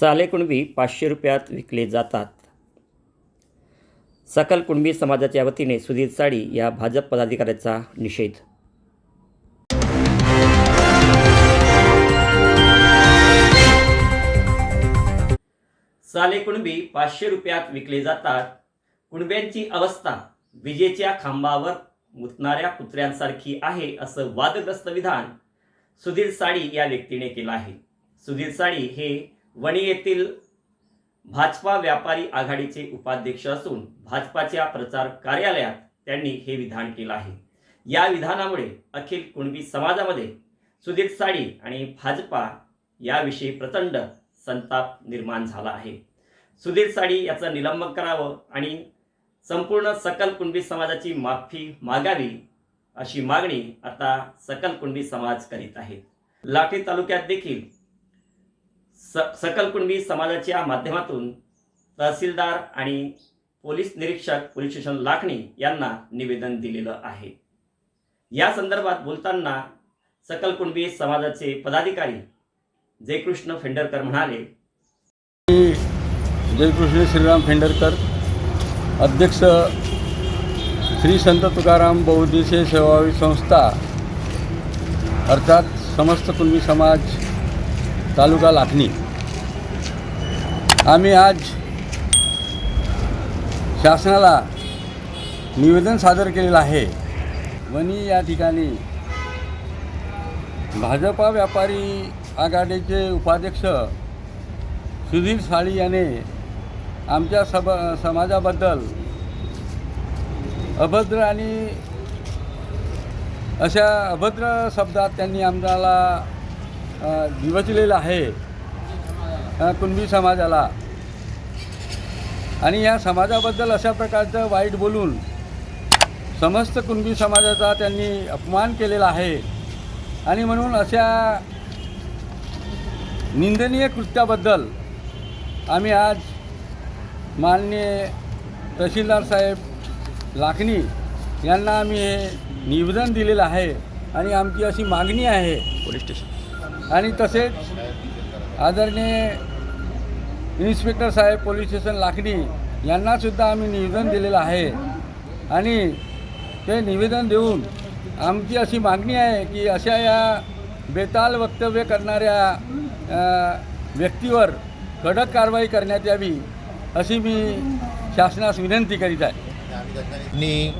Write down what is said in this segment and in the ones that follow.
साले कुणबी पाचशे रुपयात विकले जातात. सकल कुणबी समाजाच्या वतीने सुधीर साडी या भाजप पदाधिकाऱ्याचा निषेध. साले कुणबी पाचशे रुपयात विकले जातात. कुणब्यांची अवस्था विजेच्या खांबावर मुतणाऱ्या कुत्र्यांसारखी आहे असं वादग्रस्त विधान सुधीर साडी या व्यक्तीने केलं आहे. सुधीर साडी हे वणी येथील भाजपा व्यापारी आघाडीचे उपाध्यक्ष असून भाजपाच्या प्रचार कार्यालयात त्यांनी हे विधान केलं आहे. या विधानामुळे अखिल कुणबी समाजामध्ये सुधीर साडी आणि भाजपा याविषयी प्रचंड संताप निर्माण झाला आहे. सुधीर साडी याचं निलंबन करावं आणि संपूर्ण सकल कुणबी समाजाची माफी मागावी अशी मागणी आता सकल कुणबी समाज करीत आहे लाठी तालुक्यात देखील स सकल कुणबी समाजाच्या माध्यमातून तहसीलदार आणि पोलीस निरीक्षक पोलीस स्टेशन लाखणी यांना निवेदन दिलेलं आहे. या संदर्भात बोलताना सकल कुणबी समाजाचे पदाधिकारी जयकृष्ण फेंडरकर म्हणाले जयकृष्ण श्रीराम फेंडरकर अध्यक्ष श्री संत तुकाराम बहुद्देशीय सेवावी संस्था अर्थात समस्त कुणबी समाज तालुका लाखनी. आम्ही आज शासनाला निवेदन सादर केलेलं आहे. वनी या ठिकाणी भाजपा व्यापारी आघाडीचे उपाध्यक्ष सुधीर साळी याने आमच्या सब समाजाबद्दल अभद्र आणि अशा अभद्र शब्दात त्यांनी आम्हाला दिवचलेलं आहे. कुणबी समाजाला. आणि या समाजाबद्दल अशा प्रकारचं वाईट बोलून समस्त कुणबी समाजाचा त्यांनी अपमान केलेला आहे. आणि म्हणून अशा निंदनीय कृत्याबद्दल आम्ही आज माननीय तहसीलदार साहेब लाखणी यांना आम्ही हे निवेदन दिलेलं आहे. आणि आमची अशी मागणी आहे. Police station. आणि तसेच आदरणीय इन्स्पेक्टर साहेब पोलीस स्टेशन लाखणी यांनासुद्धा आम्ही निवेदन दिलेलं आहे. आणि ते निवेदन देऊन आमची अशी मागणी आहे की अशा या बेताल वक्तव्य करणाऱ्या व्यक्तीवर कडक कारवाई करण्यात यावी अशी मी शासनास विनंती करीत आहे. मी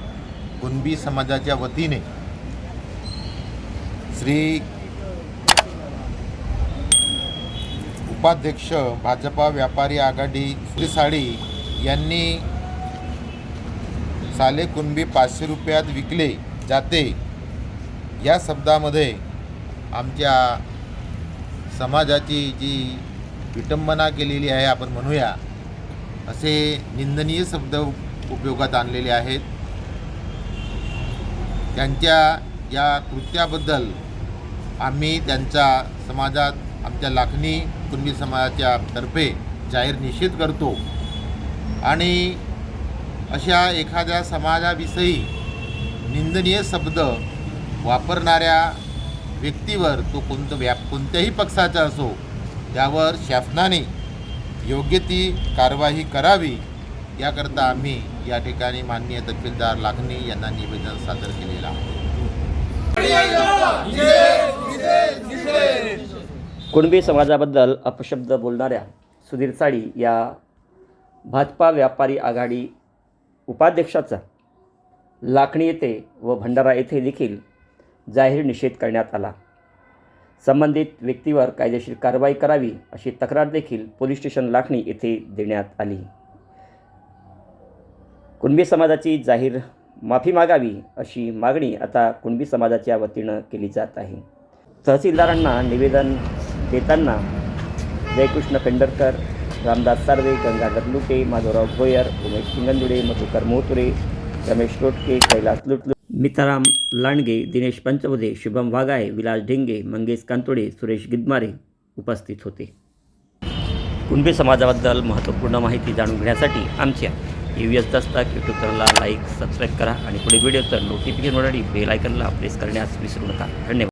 कुणबी समाजाच्या वतीने श्री उपाध्यक्ष भाजपा व्यापारी आघाडी साडी यांनी साले कुणबी पाचशे रुपयात विकले जाते. या शब्दामध्ये आमच्या समाजाची जी विटंबना केलेली आहे आपण म्हणूया असे निंदनीय शब्द उपयोगात आणलेले आहेत. त्यांच्या या कृत्याबद्दल आम्ही त्यांचा समाजात आमच्या लाखणी कुणबी समाजाच्या तर्फे जाहीर निषेध करतो आणि अशा एखाद्या समाजाविषयी निंदनीय शब्द वापरणाऱ्या व्यक्तीवर तो कोणतं व्या कोणत्याही पक्षाचा असो त्यावर शासनाने योग्य ती कारवाई करावी याकरता आम्ही या ठिकाणी माननीय तहसीलदार लाखणी यांना निवेदन सादर केलेलं आहे कुणबी समाजाबद्दल अपशब्द बोलणाऱ्या सुधीर चाळी या भाजपा व्यापारी आघाडी उपाध्यक्षाचा लाखणी येथे व भंडारा येथे देखील जाहीर निषेध करण्यात आला. संबंधित व्यक्तीवर कायदेशीर कारवाई करावी अशी तक्रार देखील पोलीस स्टेशन लाखणी येथे देण्यात आली. कुणबी समाजाची जाहीर माफी मागावी अशी मागणी आता कुणबी समाजाच्या वतीनं केली जात आहे. तहसीलदारांना निवेदन देताना जयकृष्ण पेंडरकर रामदास सार्वे गंगाधर लुटे माधवराव भोयर उमेश शिंगंदुडे मधुकर मोतुरे रमेश रोटके कैलास लुटलू मिताराम लांडगे दिनेश पंचवदे शुभम वाघाळे विलास ढेंगे मंगेश कांतोडे सुरेश गिदमारे उपस्थित होते. कुणबी समाजाबद्दल महत्त्वपूर्ण माहिती जाणून घेण्यासाठी आमच्या यू एस दस्ताक यूट्यूब चॅनलला लाईक सबस्क्राईब करा आणि पुढे व्हिडिओचं नोटिफिकेशन मिळण्यासाठी बेल आयकनला प्रेस करण्यास विसरू नका. धन्यवाद.